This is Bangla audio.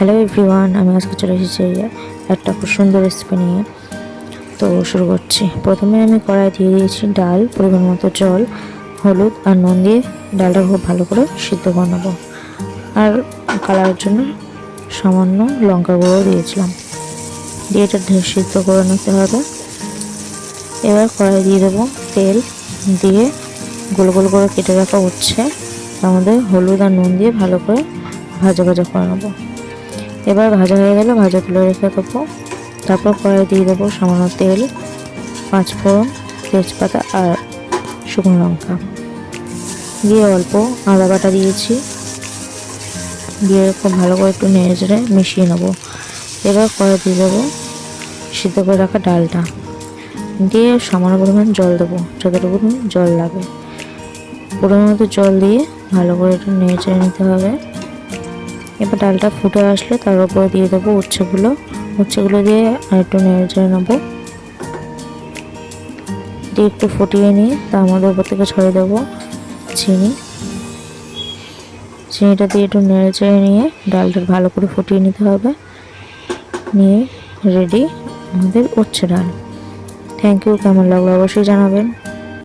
হ্যালো এভরিওয়ান আমি আজকে চলে এসেছি একটা খুব সুন্দর রেসিপি নিয়ে। তো শুরু করছি। প্রথমে আমি কড়াই দিয়ে দিয়েছি ডাল, পরিমাণ মতো জল, হলুদ আর নুন দিয়ে ডালটা খুব ভালো করে সিদ্ধ করে নেব। আর কালারের জন্য সামান্য লঙ্কা গুঁড়ো দিয়েছিলাম। দিয়ে এটা সিদ্ধ করে নিতে হবে। এবার কড়াই দিয়ে দেবো তেল। দিয়ে গোল গোল করে কেটে রাখা তার মধ্যে হলুদ আর নুন দিয়ে ভালো করে ভাজা ভাজা করে নেব। এবার ভাজা হয়ে গেলে ভাজা তুলে রেখে দেবো। তারপর কড়াই দিয়ে দেবো সামান্য তেল পাঁচ ফোড়ন তেজপাতা আর শুকনো লঙ্কা। দিয়ে অল্প আদা বাটা দিয়েছি। দিয়ে খুব ভালো করে একটু নেড়ে মিশিয়ে নেব। এবার কড়াই দিয়ে দেবো সিদ্ধ করে রাখা ডালটা। দিয়ে সামান্য পরিমাণ জল দেবো, যতটুকু জল লাগে। পরিমাণ মতো জল দিয়ে ভালো করে একটু নেড়ে নিতে হবে। এবার ডালটা ফুটে আসলে তার উপরে দিয়ে দেবো উচ্ছেগুলো। উচ্ছেগুলো দিয়ে আর একটু নেড়ে চেড়ে নেব। দিয়ে একটু ফুটিয়ে নিয়ে তার মধ্যে উপর থেকে ছড়িয়ে দেবো চিনি। চিনিটা দিয়ে একটু নেড়ে চেড়ে নিয়ে ডালটা ভালো করে ফুটিয়ে নিতে হবে। নিয়ে রেডি আমাদের উচ্ছে ডাল। থ্যাংক ইউ কেমন লাগল অবশ্যই জানাবেন।